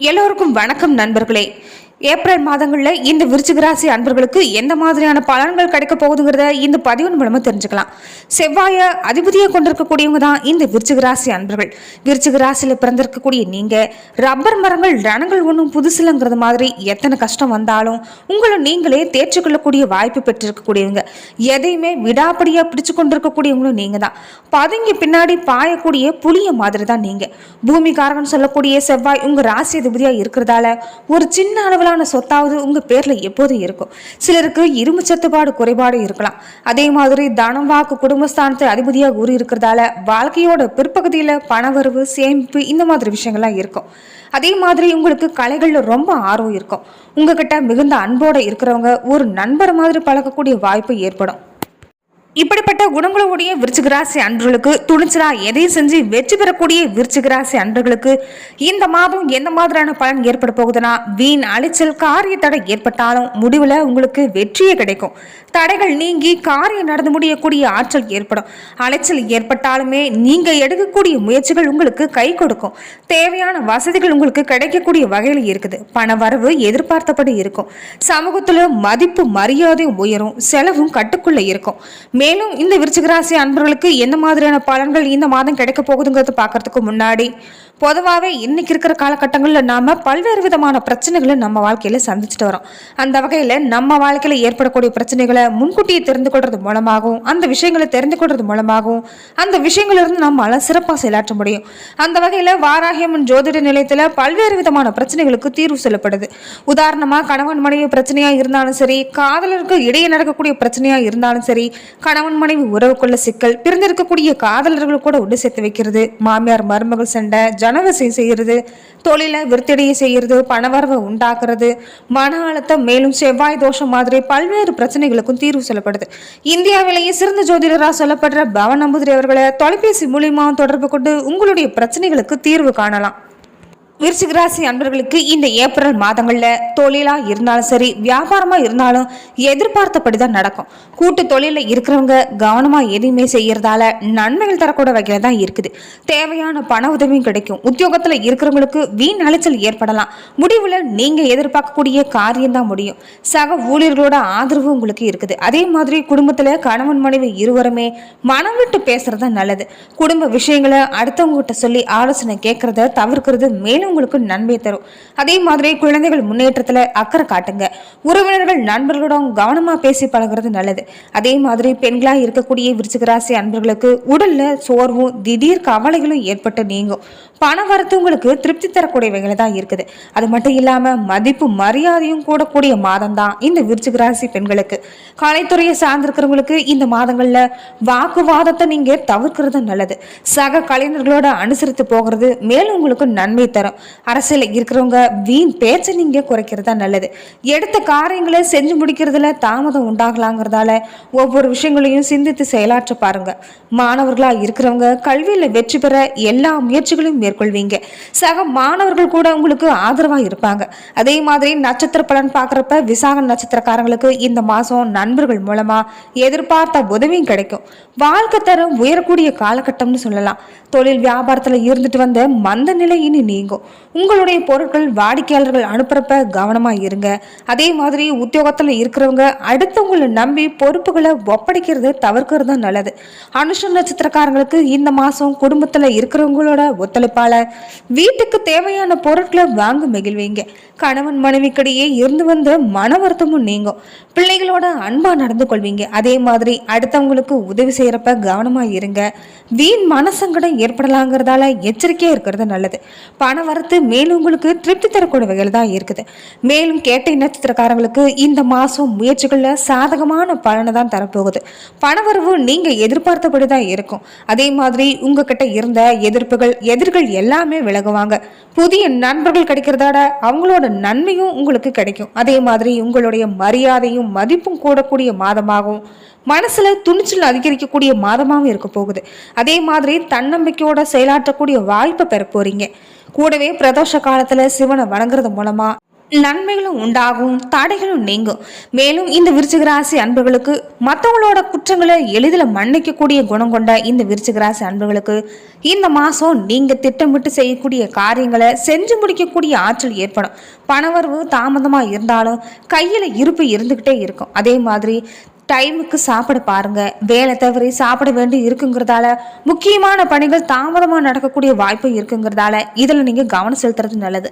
எல்லோருக்கும் வணக்கம் நண்பர்களே. ஏப்ரல் மாதங்களில் இந்த விருச்சிக ராசி அன்பர்களுக்கு எந்த மாதிரியான பலன்கள் கிடைக்க போகுதுங்கிறத இந்த பதிவின் மூலமாக தெரிஞ்சுக்கலாம். செவ்வாய அதிபதியை கொண்டிருக்கக்கூடியவங்க தான் இந்த விருச்சிக ராசி அன்பர்கள். விருச்சிக ராசியில் பிறந்திருக்கக்கூடிய நீங்கள் ரப்பர் மரங்கள் ரணங்கள் ஒன்றும் புதுசிலங்கிறது மாதிரி எத்தனை கஷ்டம் வந்தாலும் உங்களை நீங்களே தேர்ச்சிக்கொள்ளக்கூடிய வாய்ப்பு பெற்றிருக்கக்கூடியவங்க. எதையுமே விடாப்படியாக பிடிச்சு கொண்டிருக்கக்கூடியவங்களும் நீங்கள் தான். பதுங்கி பின்னாடி பாயக்கூடிய புளிய மாதிரி தான் நீங்கள் பூமிகாரகன் சொல்லக்கூடிய செவ்வாய் உங்கள் ராசி அதிபதியா இருக்கிறதால ஒரு சின்ன அளவிலான சொத்தாவது உங்கள் பேரில் எப்போதும் இருக்கும். சிலருக்கு இரும்பு சத்துப்பாடு குறைபாடு இருக்கலாம். அதே மாதிரி தனம் வாக்கு குடும்பஸ்தானத்தை அதிபதியாக கூறி இருக்கிறதால வாழ்க்கையோட பிற்பகுதியில் பணவரவு சேமிப்பு இந்த மாதிரி விஷயங்கள்லாம் இருக்கும். அதே மாதிரி உங்களுக்கு கலைகளில் ரொம்ப ஆர்வம் இருக்கும். உங்ககிட்ட மிகுந்த அன்போட இருக்கிறவங்க ஒரு நண்பர் மாதிரி பழகக்கூடிய வாய்ப்பு ஏற்படும். இப்படிப்பட்ட குணங்களுடைய விருச்சிகராசி அன்றுகளுக்கு அன்பர்களுக்கு துணிச்சலா எதையும் செஞ்சு வெற்றி பெறக்கூடிய விருச்சிகராசி அன்றுகளுக்கு அன்பர்களுக்கு இந்த மாதம் எந்த மாதிரியான பலன் ஏற்பட போகுதுன்னா வீண் அலைச்சல் காரிய தடை ஏற்பட்டாலும் முடிவில் உங்களுக்கு வெற்றியே கிடைக்கும். தடைகள் நீங்கி காரியம் நடந்து முடியக்கூடிய ஆற்றல் ஏற்படும். அலைச்சல் ஏற்பட்டாலுமே நீங்க எடுக்கக்கூடிய முயற்சிகள் உங்களுக்கு கை கொடுக்கும். தேவையான வசதிகள் உங்களுக்கு கிடைக்கக்கூடிய வகையில் இருக்குது. பண வரவு எதிர்பார்த்தபடி இருக்கும். சமூகத்துல மதிப்பு மரியாதை உயரும். செலவும் கட்டுக்குள்ள இருக்கும். மேலும் இந்த விருச்சிக ராசி அன்பர்களுக்கு எந்த மாதிரியான பலன்கள் இந்த மாதம் கிடைக்க போகுதுங்கிறத பார்க்கறதுக்கு முன்னாடி பொதுவாகவே இன்னைக்கு இருக்கிற காலகட்டங்களில் நாம் பல்வேறு விதமான பிரச்சனைகளை நம்ம வாழ்க்கையில் சந்திச்சுட்டு வரோம். அந்த வகையில் நம்ம வாழ்க்கையில் ஏற்படக்கூடிய பிரச்சனைகளை முன்கூட்டியே தெரிந்து கொள்றது மூலமாகவும் அந்த விஷயங்களை தெரிந்து கொள்றது மூலமாகவும் அந்த விஷயங்களிலிருந்து நம்மளால் சிறப்பாக செயலாற்ற முடியும். அந்த வகையில் வாராகியம்மன் ஜோதிட நிலையத்தில் பல்வேறு விதமான பிரச்சனைகளுக்கு தீர்வு சொல்லப்படுது. உதாரணமாக கணவன் மனைவி பிரச்சனையாக இருந்தாலும் சரி காதலருக்கு இடையே நடக்கக்கூடிய பிரச்சனையாக இருந்தாலும் சரி கணவன் மனைவி உறவுக்குள்ள சிக்கல் பிரிந்திருக்கக்கூடிய காதலர்கள் கூட ஒன்று சேர்த்து வைக்கிறது. மாமியார் மருமகள் சண்டை ஜனவசை செய்யறது தொழிலை விருத்தடையை செய்யறது பணவரவை உண்டாக்குறது மன அழுத்தம் மேலும் செவ்வாய் தோஷம் மாதிரி பல்வேறு பிரச்சனைகளுக்கும் தீர்வு சொல்லப்படுது. இந்தியாவிலேயே சிறந்த ஜோதிடராக சொல்லப்படுற பவன் நம்பூதிரி அவர்களை தொலைபேசி மூலியமாக தொடர்பு கொண்டு உங்களுடைய பிரச்சனைகளுக்கு தீர்வு காணலாம். விருச்சிக ராசி அன்பர்களுக்கு இந்த ஏப்ரல் மாதங்களில் தொழிலாக இருந்தாலும் சரி வியாபாரமாக இருந்தாலும் எதிர்பார்த்தபடி தான் நடக்கும். கூட்டு தொழிலில் இருக்கிறவங்க கவனமாக எதுவுமே செய்கிறதால நன்மைகள் தரக்கூட வகையில் தான் இருக்குது. தேவையான பண உதவியும் கிடைக்கும். உத்தியோகத்தில் இருக்கிறவங்களுக்கு வீண் அலைச்சல் ஏற்படலாம். முடிவில் நீங்கள் எதிர்பார்க்கக்கூடிய காரியம் தான் முடியும். சக ஊழியர்களோட ஆதரவு உங்களுக்கு இருக்குது. அதே மாதிரி குடும்பத்தில் கணவன் மனைவி இருவருமே மனம் விட்டு பேசுறது நல்லது. குடும்ப விஷயங்களை அடுத்தவங்ககிட்ட சொல்லி ஆலோசனை கேட்கறத தவிர்க்கிறது மேலும் உங்களுக்கு நன்மை தரும். அதே மாதிரி குழந்தைகள் முன்னேற்றத்துல அக்கறை காட்டுங்க. உறவினர்கள் நண்பர்களோட கவனமா பேசி பழகுறது நல்லது. அதே மாதிரி பெண்களா இருக்கக்கூடிய விருச்சிகராசி அன்பர்களுக்கு உடல்ல சோர்வும் திடீர் கவலைகளும் ஏற்பட்டு நீங்கும். பண வரத்து உங்களுக்கு திருப்தி தரக்கூடிய தான் இருக்குது. அது மட்டும் இல்லாம மதிப்பு மரியாதையும் கூடக்கூடிய மாதம் தான் இந்த விருச்சிகராசி பெண்களுக்கு. கலைத்துறையை சார்ந்திருக்கிறவங்களுக்கு இந்த மாதங்கள்ல வாக்குவாதத்தை நீங்க தவிர்க்கிறது நல்லது. சக கலைஞர்களோட அனுசரித்து போகிறது மேலும் உங்களுக்கு நன்மை தரும். அரசியல் இருக்கிறவங்க வீண் பேச்சை நீங்கள் குறைக்கிறதா நல்லது. எடுத்த காரியங்களை செஞ்சு முடிக்கிறதுல தாமதம் உண்டாகலாங்கிறதால ஒவ்வொரு விஷயங்களையும் சிந்தித்து செயலாற்ற பாருங்க. மாணவர்களாக இருக்கிறவங்க கல்வியில் வெற்றி பெற எல்லா முயற்சிகளையும் மேற்கொள்வீங்க. சக மாணவர்கள் கூட உங்களுக்கு ஆதரவாக இருப்பாங்க. அதே மாதிரி நட்சத்திர பலன் பார்க்குறப்ப விசாக நட்சத்திரக்காரங்களுக்கு இந்த மாதம் நண்பர்கள் மூலமாக எதிர்பார்த்த உதவியும் கிடைக்கும். வாழ்க்கை தரம் உயரக்கூடிய காலகட்டம்னு சொல்லலாம். தொழில் வியாபாரத்தில் இருந்துட்டு வந்த மந்த நிலை இனி நீங்கும். உங்களுடைய பொருட்கள் வாடிக்கையாளர்கள் அனுப்புறப்ப கவனமா இருங்க. அதே மாதிரி உத்தியோகத்துல இருக்கிறவங்க அடுத்தவங்களை நம்பி பொறுப்புகளை ஒப்படைக்கிறது தவிர்க்கிறது தான் நல்லது. அனுஷ நட்சத்திரக்காரங்களுக்கு இந்த மாசம் குடும்பத்துல இருக்கிறவங்களோட ஒத்துழைப்பால வீட்டுக்கு தேவையான பொருட்களை வாங்க மகிழ்வீங்க. கணவன் மனைவிக்கிடையே இருந்து வந்த மன வருத்தமும் நீங்கும். பிள்ளைகளோட அன்பாக நடந்து கொள்வீங்க. அதே மாதிரி அடுத்தவங்களுக்கு உதவி செய்யறப்ப கவனமா இருங்க. வீண் மனசங்கடம் ஏற்படலாங்கிறதால எச்சரிக்கையாக இருக்கிறது நல்லது. பண பார்த்து மேலும் உங்களுக்கு திருப்தி தரக்கூடிய வகையில் தான் இருக்குது. மேலும் கேட்டை நட்சத்திரக்காரங்களுக்கு இந்த மாதம் முயற்சிகளில் சாதகமான பலனை தான் தரப்போகுது. பணவரவு நீங்கள் எதிர்பார்த்தபடி தான் இருக்கும். அதே மாதிரி உங்ககிட்ட இருந்த எதிர்ப்புகள் எதிர்கள் எல்லாமே விலகுவாங்க. புதிய நண்பர்கள் கிடைக்கிறதாட அவங்களோட நன்மையும் உங்களுக்கு கிடைக்கும். அதே மாதிரி உங்களுடைய மரியாதையும் மதிப்பும் கூடக்கூடிய மாதமாகவும் மனசில் துணிச்சல் அதிகரிக்கக்கூடிய மாதமாகவும் இருக்க போகுது. அதே மாதிரி தன்னம்பிக்கையோட செயலாற்றக்கூடிய வாய்ப்பை பெற போகிறீங்க கூடவே பிரதோஷ காலத்துல சிவனை வணங்குறது மூலமா நன்மைகளும் உண்டாகும் தடைகளும் நீங்கும். மேலும் இந்த விருச்சிகராசி அன்புகளுக்கு அன்பர்களுக்கு மற்றவங்களோட குற்றங்களை எளிதில் மன்னிக்கக்கூடிய குணம் கொண்ட இந்த விருச்சிகராசி அன்புகளுக்கு அன்பர்களுக்கு இந்த மாதம் நீங்கள் திட்டமிட்டு செய்யக்கூடிய காரியங்களை செஞ்சு முடிக்கக்கூடிய ஆற்றல் ஏற்படும். பணவரவு தாமதமாக இருந்தாலும் கையில் இருப்பு இருந்துக்கிட்டே இருக்கும். அதே மாதிரி டைமுக்கு சாப்பிட பாருங்க. வேலை தவறி சாப்பிட வேண்டி இருக்குங்கிறதால முக்கியமான பணிகள் தாமதமாக நடக்கக்கூடிய வாய்ப்பு இருக்குங்கிறதால இதில் நீங்கள் கவனம் செலுத்துறது நல்லது.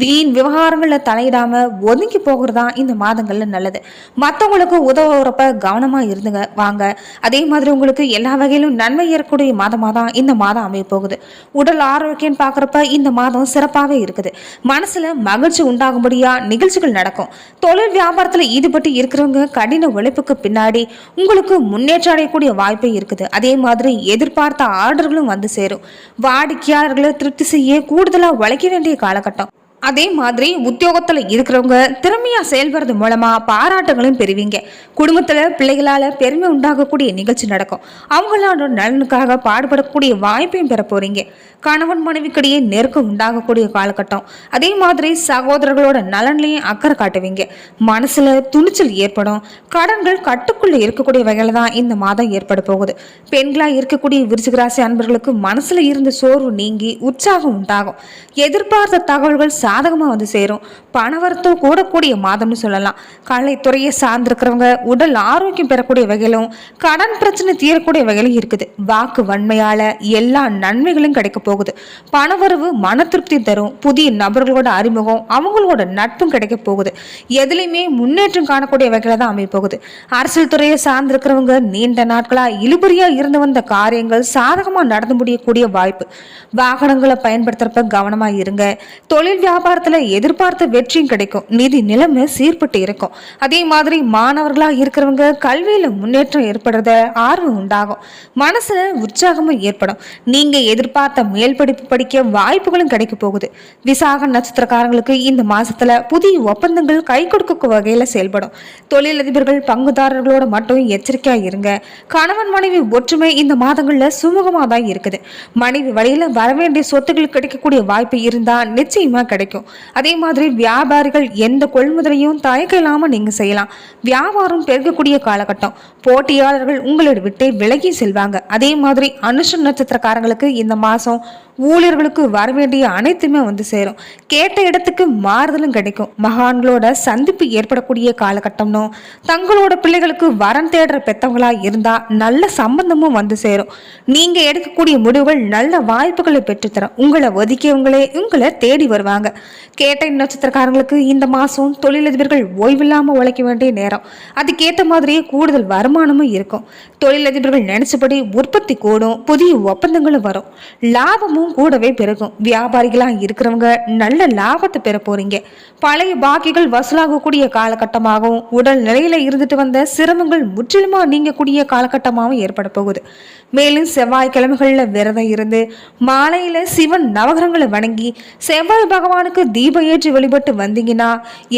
வீண் விவகாரங்களில் தலையிடாம ஒதுங்கி போகிறது தான் இந்த மாதங்களில் நல்லது. மற்றவங்களுக்கு உதவுறப்ப கவனமாக இருந்துங்க வாங்க. அதே மாதிரி உங்களுக்கு எல்லா வகையிலும் நன்மை ஏறக்கூடிய மாதமாக தான் இந்த மாதம் அமைய போகுது. உடல் ஆரோக்கியம் பார்க்குறப்ப இந்த மாதம் சிறப்பாகவே இருக்குது. மனசில் மகிழ்ச்சி உண்டாகும்படியாக நிகழ்ச்சிகள் நடக்கும். தொழில் வியாபாரத்தில் ஈடுபட்டு இருக்கிறவங்க கடின உழைப்புக்கு பின்னாடி உங்களுக்கு முன்னேற்றம் அடையக்கூடிய வாய்ப்பு இருக்குது. அதே மாதிரி எதிர்பார்த்த ஆர்டர்களும் வந்து சேரும். வாடிக்கையாளர்களை திருப்தி செய்ய கூடுதலாக உழைக்க வேண்டிய காலகட்டம். அதே மாதிரி உத்தியோகத்தில் இருக்கிறவங்க திறமையாக செயல்படுறது மூலமாக பாராட்டுகளையும் பெறுவீங்க. குடும்பத்தில் பிள்ளைகளால் பெருமை உண்டாகக்கூடிய நிகழ்ச்சி நடக்கும். அவங்களோட நலனுக்காக பாடுபடக்கூடிய வாய்ப்பையும் பெற போகிறீங்க கணவன் மனைவிக்கிடையே நெருக்கம் உண்டாகக்கூடிய காலகட்டம். அதே மாதிரி சகோதரர்களோட நலன்லையும் அக்கறை காட்டுவீங்க. மனசில் துணிச்சல் ஏற்படும். கடன்கள் கட்டுக்குள்ளே இருக்கக்கூடிய வகையில் தான் இந்த மாதம் ஏற்பட போகுது. பெண்களாக இருக்கக்கூடிய விருச்சிகராசி அன்பர்களுக்கு மனசில் இருந்த சோர்வு நீங்கி உற்சாகம் உண்டாகும். எதிர்பார்த்த தகவல்கள் சாதகமா வந்து சேரும். பணவரத்தும் கூடக்கூடிய மாதம்னு சொல்லலாம். கலைத்துறையை சார்ந்திருக்கிறவங்க உடல் ஆரோக்கியம் பெறக்கூடிய வகையிலும் கடன் பிரச்சனை தீரக்கூடிய வகையிலும் இருக்குது. வாக்கு வன்மையால எல்லா நன்மைகளும் கிடைக்க போகுது. பணவரவு மன திருப்தி தரும். புதிய நபர்களோட அறிமுகம் அவங்களோட நட்பும் கிடைக்க போகுது. எதுலேயுமே முன்னேற்றம் காணக்கூடிய வகையில் தான் அமைய போகுது. அரசியல் துறையை சார்ந்திருக்கிறவங்க நீண்ட நாட்களா இழுபறியாக இருந்து வந்த காரியங்கள் சாதகமா நடந்து முடியக்கூடிய வாய்ப்பு. வாகனங்களை பயன்படுத்துறப்ப கவனமா இருங்க. தொழில் வியாபாரத்துல எதிர்பார்த்த வெற்றியும் கிடைக்கும். நிதி நிலைமை சீர்பட்டு இருக்கும். அதே மாதிரி மாணவர்களா இருக்கிறவங்க கல்வியில முன்னேற்றம் ஏற்படுறத ஆர்வம் உண்டாகும். மனசுல உற்சாகமும் ஏற்படும். நீங்க எதிர்பார்த்த மேல் படிப்பு படிக்க வாய்ப்புகளும் கிடைக்க போகுது. விசாக நட்சத்திரக்காரங்களுக்கு இந்த மாசத்துல புதிய ஒப்பந்தங்கள் கை கொடுக்க வகையில செயல்படும். தொழிலதிபர்கள் பங்குதாரர்களோட மட்டும் எச்சரிக்கையா இருங்க. கணவன் மனைவி ஒற்றுமை இந்த மாதங்கள்ல சுமூகமா தான் இருக்குது. மனைவி வழியில வரவேண்டிய சொத்துக்கள் கிடைக்கக்கூடிய வாய்ப்பு இருந்தா நிச்சயமா கிடைக்கும். அதே மாதிரி வியாபாரிகள் எந்த கொள்முதலையும் தயக்கம் இல்லாமல் நீங்கள் செய்யலாம். வியாபாரம் பெருகக்கூடிய காலகட்டம். போட்டியாளர்கள் உங்களோட விட்டே விலகி செல்வாங்க. அதே மாதிரி அனுஷ நட்சத்திரக்காரங்களுக்கு இந்த மாதம் ஊழியர்களுக்கு வர வேண்டிய அனைத்துமே வந்து சேரும். கேட்ட இடத்துக்கு மாறுதலும் கிடைக்கும். மகான்களோட சந்திப்பு ஏற்படக்கூடிய காலகட்டம்னும் தங்களோட பிள்ளைகளுக்கு வரம் தேடுற பெத்தவங்களா இருந்தா நல்ல சம்பந்தமும் வந்து சேரும். நீங்க எடுக்கக்கூடிய முடிவுகள் நல்ல வாய்ப்புகளை பெற்றுத்தரும். உங்களை ஒதுக்கியவங்களே உங்களை தேடி வருவாங்க. கேட்ட நட்சத்திரக்காரங்களுக்கு இந்த மாசம் தொழிலதிபர்கள் ஓய்வில்லாம உழைக்க வேண்டிய நேரம். அதுக்கேற்ற மாதிரியே கூடுதல் வருமானமும் இருக்கும். தொழிலதிபர்கள் நினைச்சபடி உற்பத்தி கூடும் புதிய ஒப்பந்தங்களும் வரும். லாபமும் கூடவே பெருகும். வியாபாரிகளாக இருக்கிறவங்க நல்ல லாபத்தை பெற போறீங்க. பழைய பாக்கிகள் வசூலாகக்கூடிய காலகட்டமாகவும் உடல் நிலையில இருந்துட்டு வந்த சிரமங்கள் முற்றிலுமா நீங்கக்கூடிய காலகட்டமாகவும் ஏற்பட போகுது. மேலும் செவ்வாய்க்கிழமைகள்ல விரதம் இருந்து மாலையில சிவன் நவகரங்களை வணங்கி செவ்வாய் பகவான் பகவானுக்கு தீபம் ஏற்றி வழிபட்டு வந்தீங்கன்னா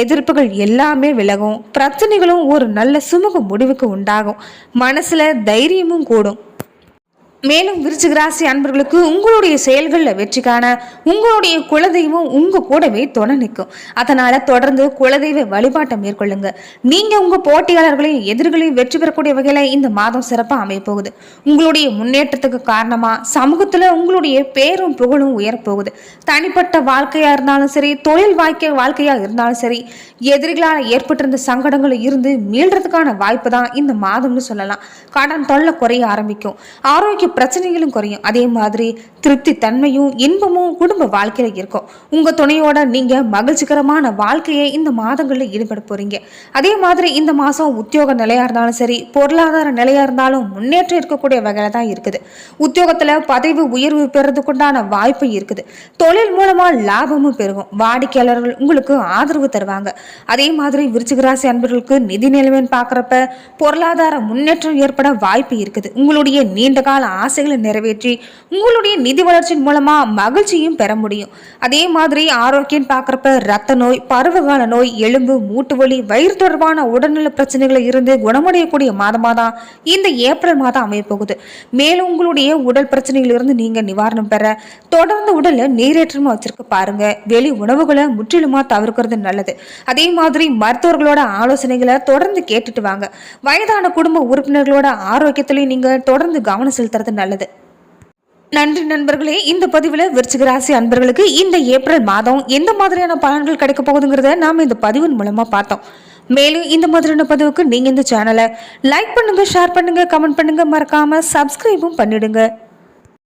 எதிர்ப்புகள் எல்லாமே விலகும். பிரச்சனைகளும் ஒரு நல்ல சுமூக முடிவுக்கு உண்டாகும். மனசுல தைரியமும் கூடும். மேலும் விருச்சிக ராசி அன்பர்களுக்கு உங்களுடைய செயல்களில் வெற்றி காண உங்களுடைய குலதெய்வம் உங்கள் கூடவே துணை நிற்கும். அதனால் தொடர்ந்து குலதெய்வ வழிபாட்டை மேற்கொள்ளுங்க. நீங்கள் உங்கள் போட்டியாளர்களையும் எதிர்களையும் வெற்றி பெறக்கூடிய வகையில் இந்த மாதம் சிறப்பாக அமையப்போகுது உங்களுடைய முன்னேற்றத்துக்கு காரணமாக சமூகத்தில் உங்களுடைய பேரும் புகழும் உயரப்போகுது தனிப்பட்ட வாழ்க்கையாக இருந்தாலும் சரி தொழில் வாழ்க்கை வாழ்க்கையாக இருந்தாலும் சரி எதிரிகளால் ஏற்பட்டிருந்த சங்கடங்கள் இருந்து மீள்றதுக்கான வாய்ப்பு தான் இந்த மாதம்னு சொல்லலாம். கடன் தொல்லை குறைய ஆரம்பிக்கும். ஆரோக்கிய பிரச்சனைகளும் குறையும். அதே மாதிரி திருப்தி தன்மையும் இன்பமும் குடும்ப வாழ்க்கையில இருக்கும். உங்க துணையோட நீங்க மகிழ்ச்சிகரமான வாழ்க்கையை இந்த மாதங்களில் ஈடுபட போறீங்க. அதே மாதிரி இந்த மாதம் உத்தியோக நிலையா இருந்தாலும் சரி பொருளாதார நிலையா இருந்தாலும் முன்னேற்றம் இருக்கக்கூடிய வகையில தான் இருக்குது. உத்தியோகத்துல பதவி உயர்வு பெறதுக்குண்டான வாய்ப்பு இருக்குது. தொழில் மூலமா லாபமும் பெருகும். வாடிக்கையாளர்கள் உங்களுக்கு ஆதரவு தருவாங்க. அதே மாதிரி விருச்சிகராசி அன்பர்களுக்கு நிதி நிலைமைன்னு பார்க்குறப்ப பொருளாதார முன்னேற்றம் ஏற்பட வாய்ப்பு இருக்குது. உங்களுடைய நீண்ட கால ஆசைகளை நிறைவேற்றி உங்களுடைய நிதி வளர்ச்சியின் மூலமா மகிழ்ச்சியும் பெற முடியும். அதே மாதிரி ஆரோக்கியம் பார்க்குறப்ப ரத்த நோய் பருவகால நோய் எலும்பு மூட்டு வலி வயிறு தொடர்பான உடல்நல பிரச்சனைகளை இருந்து குணமடையக்கூடிய மாதமாக தான் இந்த ஏப்ரல் மாதம் அமையப்போகுது மேலும் உங்களுடைய உடல் பிரச்சனைகளிலிருந்து நீங்க நிவாரணம் பெற தொடர்ந்து உடலை நீரேற்றமா வச்சிருக்க பாருங்க. வெளி உணவுகளை முற்றிலுமா தவிர்க்கிறது நல்லது. அதே மாதிரி மருத்துவர்களோட ஆலோசனைகளை தொடர்ந்து கேட்டுட்டு வாங்க. வயதான குடும்ப உறுப்பினர்களோட ஆரோக்கியத்திலையும் நீங்க தொடர்ந்து கவனம் செலுத்துறது நல்லது. நன்றி நண்பர்களே இந்த பதிவில் விருச்சிக ராசி அன்பர்களுக்கு இந்த ஏப்ரல் மாதம் எந்த மாதிரியான பலன்கள் கிடைக்க போகுதுங்கிறத நாம் இந்த பதிவின் மூலமாக பார்த்தோம். மேலும் இந்த மாதிரியான பதிவுக்கு நீங்கள் இந்த சேனலை லைக் பண்ணுங்கள் ஷேர் பண்ணுங்கள் கமெண்ட் பண்ணுங்கள் மறக்காமல் சப்ஸ்கிரைபும் பண்ணிடுங்க.